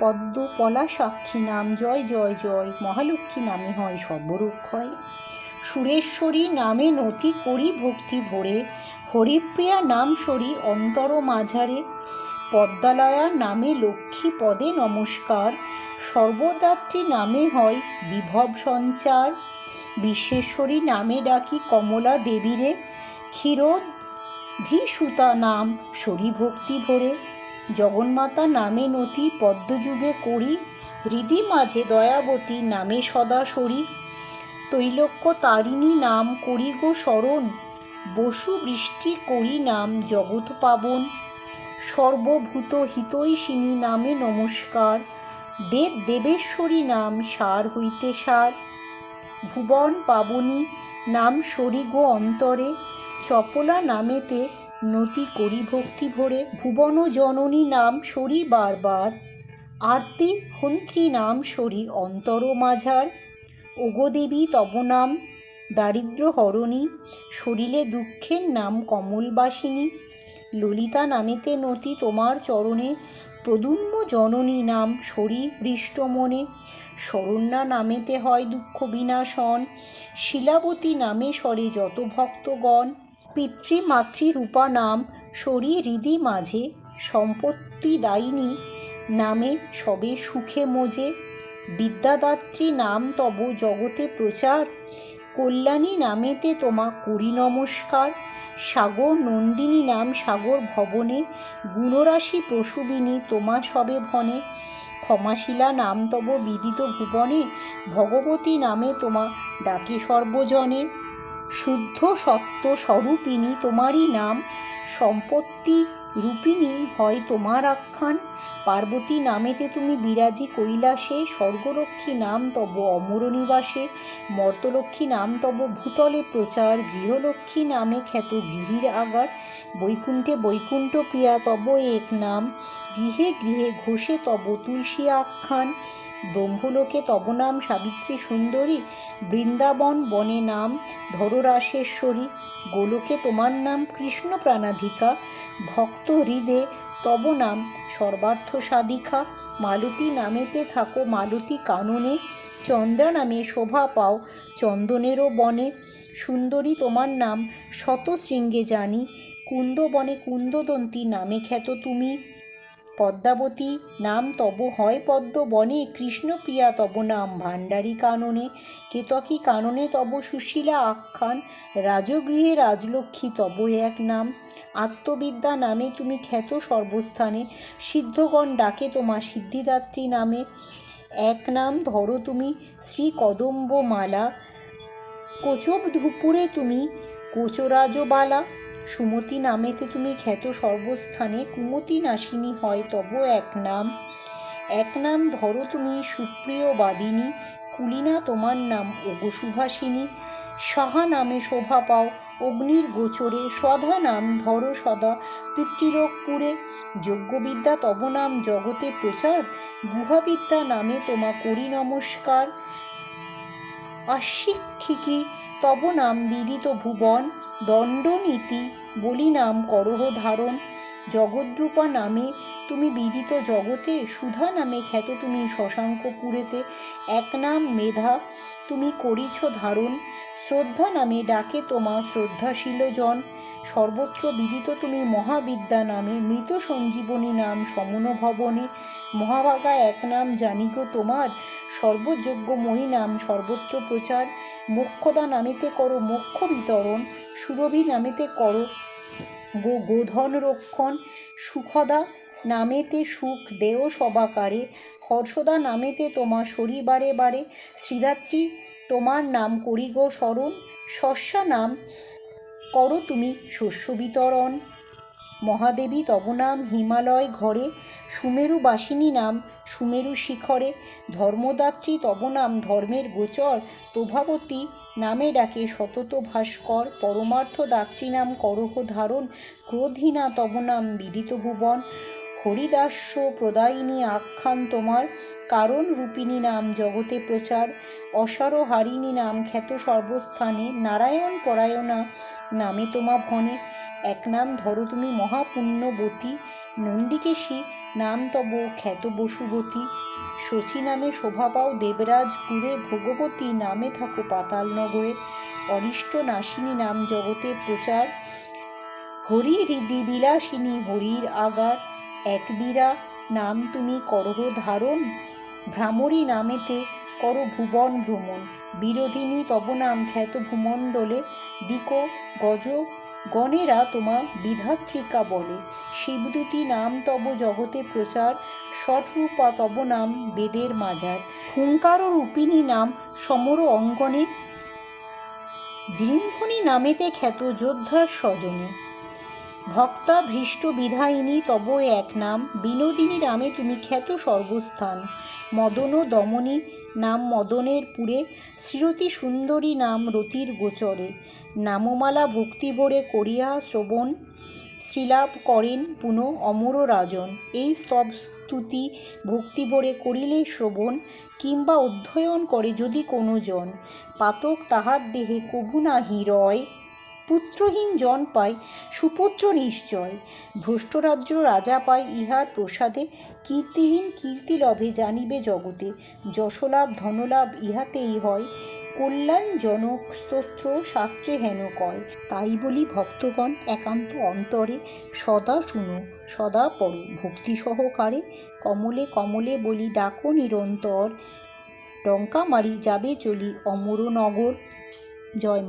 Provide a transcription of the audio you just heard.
পদ্ম পলা সাক্ষী নাম জয় জয় জয়, মহালক্ষ্মী নামে হয় সর্বরক্ষয় সুরেশ্বরী নামে নতি করি ভক্তি ভরে, হরিপ্রিয়া নাম সরি অন্তর মাঝারে, পদ্মালয়া নামে লক্ষ্মী পদে নমস্কার, সর্বদাত্রী নামে হয় বিভব সঞ্চার, বিশ্বেশ্বরী নামে ডাকি কমলা দেবীরে ক্ষীরোধীসুতা নাম সরি ভক্তি ভরে। জগন্মাতা নামে নথি পদ্মযুগে করি, হৃদি মাঝে দয়াবতী নামে সদা সরি। তৈলক্য তারিণী নাম করি গো স্মরণ বসু বৃষ্টি করি নাম জগৎ পাবন। সর্বভূত হিতৈষিনী নামে নমস্কার, দেব দেবেশ্বরী নাম সার হইতে সার। ভুবন পাবনী নাম সরি গো অন্তরে, চপলা নামেতে নতি করি ভক্তি ভরে, ভুবন জননী নাম সরি বারবার। আরতি হন্ত্রী নাম সরি অন্তর মাঝার। ওগো দেবী তব নাম দারিদ্র হরণী শরীরে দুঃখের নাম কমলবাসিনী ললিতা নামেতে নতি তোমার চরণে, প্রদুম্ন জননী নাম শরী হৃষ্ট মনে। শরণ্যা নামেতে হয় দুঃখ বিনাশন, শিলাবতী নামে সরে যত ভক্তগণ। পিতৃ মাতৃরূপা নাম শরী হৃদি মাঝে সম্পত্তি দায়িনী নামে সবে সুখে মোজে। বিদ্যাদাত্রী নাম তব জগতে প্রচার, কল্যাণী নামেতে তোমা করি নমস্কার। সাগর নন্দিনী নাম সাগর ভবনে, গুণরাশি প্রসূবিনী তোমা সবে ভনে। ক্ষমাশিলা নাম তব বিদিত ভুবনে, ভগবতী নামে তোমা ডাকে সর্বজনে। শুদ্ধ সত্য স্বরূপিণী তোমারই নাম, সম্পত্তি রূপিণী হয় তোমার আখ্যান। পার্বতী নামেতে তুমি বিরাজি কৈলাসে স্বর্গরক্ষী নাম তব অমর নিবাসে মর্তলক্ষ্মী নাম তব ভূতলে প্রচার, গৃহলক্ষ্মী নামে খ্যাত গৃহীর আগার, বৈকুণ্ঠে বৈকুণ্ঠ প্রিয়া তব এক নাম, গৃহে গৃহে ঘোষে তব তুলসী আখ্যান। ব্রহ্মলোকে তব নাম সাবিত্রী সুন্দরী, বৃন্দাবন বনে নাম ধররাশেশ্বরী, গোলোকে তোমার নাম কৃষ্ণ প্রাণাধিকা ভক্ত হৃদে তব নাম সর্বার্থ সাধিকা মালতী নামেতে থাকো মালতী কাননে, চন্দ্রা নামে শোভা পাও চন্দনেরও বনে, সুন্দরী তোমার নাম শত শৃঙ্গে জানি, কুন্দবনে কুন্দদন্তী নামে খ্যাত তুমি। পদ্মাবতী নাম তব হয় পদ্ম বনে, কৃষ্ণপ্রিয়া তব নাম ভাণ্ডারী কাননে, কেতকী কাননে তব সুশীলা আখ্যান, রাজগৃহে রাজলক্ষ্মী তব এক নাম, আত্মবিদ্যা নামে তুমি খ্যাত সর্বস্থানে, সিদ্ধগণ ডাকে তোমা সিদ্ধিদাত্রী নামে, এক নাম ধরো তুমি শ্রী কদম্ব মালা কোচব ধুপুরে তুমি কোচরাজবালা সুমতি নামেতে তুমি খ্যাত সর্বস্থানে কুমতি নাসিনী হয় তব এক নাম। এক নাম ধরো তুমি সুপ্রিয় বাদিনী, কুলিনা তোমার নাম ওগো সুভাষিনী। সাহা নামে শোভা পাও, অগ্নির গোচরে সধা নাম ধরো সদা পিতৃলোকপুরে। যজ্ঞবিদ্যা তব নাম জগতে প্রচার, গুহাবিদ্যা নামে তোমা করি নমস্কার। আশিক্ষিকী তব নাম বিদিত ভুবন দণ্ডনীতি বলি নাম করহ ধারণ। জগদ্রূপা নামে তুমি বিদিত জগতে, সুধা নামে খ্যাত তুমি শশাঙ্কপুরেতে এক নাম মেধা তুমি করিছ ধারণ, শ্রদ্ধা নামে ডাকে তোমা শ্রদ্ধাশীল জন। সর্বত্র বিদিত তুমি মহাবিদ্যা নামে, মৃত সঞ্জীবনী নাম সমন ভবনে মহাভাগা এক নাম জানিক তোমার সর্বযোগ্যময়ী নাম সর্বত্র প্রচার। মোক্ষদা নামেতে করো মোক্ষ বিতরণ। সুরভি নামেতে কর, গো, গোধন রক্ষণ, সুখদা নামেতে সুখ দেও সবাকারে, হর্ষদা নামেতে তোমার শরী বারে বারে শ্রীধাত্রী তোমার নাম করি গো স্মরণ শস্যা নাম করো তুমি শস্য বিতরণ। মহাদেবী তব নাম হিমালয় ঘরে, সুমেরু বাসিনী নাম সুমেরু শিখরে, ধর্মদাত্রী তব নাম ধর্মের গোচর, প্রভাবতী নামে ডাকে সতত ভাস্কর, পরমার্থ দাত্রী নাম করহ ধারণ ক্রোধিনা তব নাম বিদিত ভুবন হরিদাস্য প্রদায়িনী আখ্যান তোমার, কারণ রূপিণী নাম জগতে প্রচার, অসার হারিণী নাম খ্যাত সর্বস্থানে, নারায়ণ পরায়ণা নামে তোমা ভনে, এক নাম ধরো তুমি মহাপুণ্যবতী, নন্দিকেশী নাম তব খ্যাত বসুবতী, শচী নামে শোভা পাও দেবরাজপুরে, ভগবতী নামে থাকো পাতাল নগরে অরিষ্ট নাশিনী নাম জগতে প্রচার হরি হৃদি বিলাসিনী হরির আগার একবীরা নাম তুমি করহ ধারণ। ভ্রামরী নামেতে কর ভুবন ভ্রমণ। বিরোধিনী তব নাম খ্যাত ভূমণ্ডলে। দিক গজ গণেরা তোমা বিধাত্রিকা বলে। শিবদূতি নাম তব জগতে প্রচার। ষটরূপা তব নাম বেদের মাজার। হুঙ্কার রূপিণী নাম সমর অঙ্গনে। জৃম্ভনী নামেতে খ্যাত যোদ্ধার স্বজনে। ভক্তা ভৃষ্ট বিধায়িনী তব এক নাম, বিনোদিনী নামে তুমি খ্যাত সর্বস্থান মদন দমনী নাম মদনের পুরে, শ্রীরতি সুন্দরী নাম রতির গোচরে। নামমালা ভক্তি ভরে করিয়া শ্রবণ, শ্রীলাভ করেন পুনঃ অমর রাজন। এই স্তব স্তুতি ভক্তি ভরে করিলে শ্রবণ, কিংবা অধ্যয়ন করে যদি কোনো জন। পাতক তাহার দেহে কভু নাহি রয়। পুত্রহীন জন পায়, সুপুত্র নিশ্চয়। ভ্রষ্টরাজ্য রাজা পায় ইহার প্রসাদে, কীর্তিহীন কীর্তি লভে জানিবে জগতে। যশলাভ, ধনলাভ ইহাতেই হয় কল্যাণজনক স্তোত্র শাস্ত্রে হেন কয়। তাই বলি ভক্তগণ, একান্ত অন্তরে সদা শুনো, সদা পড়ো, ভক্তি সহকারে কমলে কমলে বলি ডাকো নিরন্তর। ডঙ্কা মারি যাবে চলি অমরনগর। জয়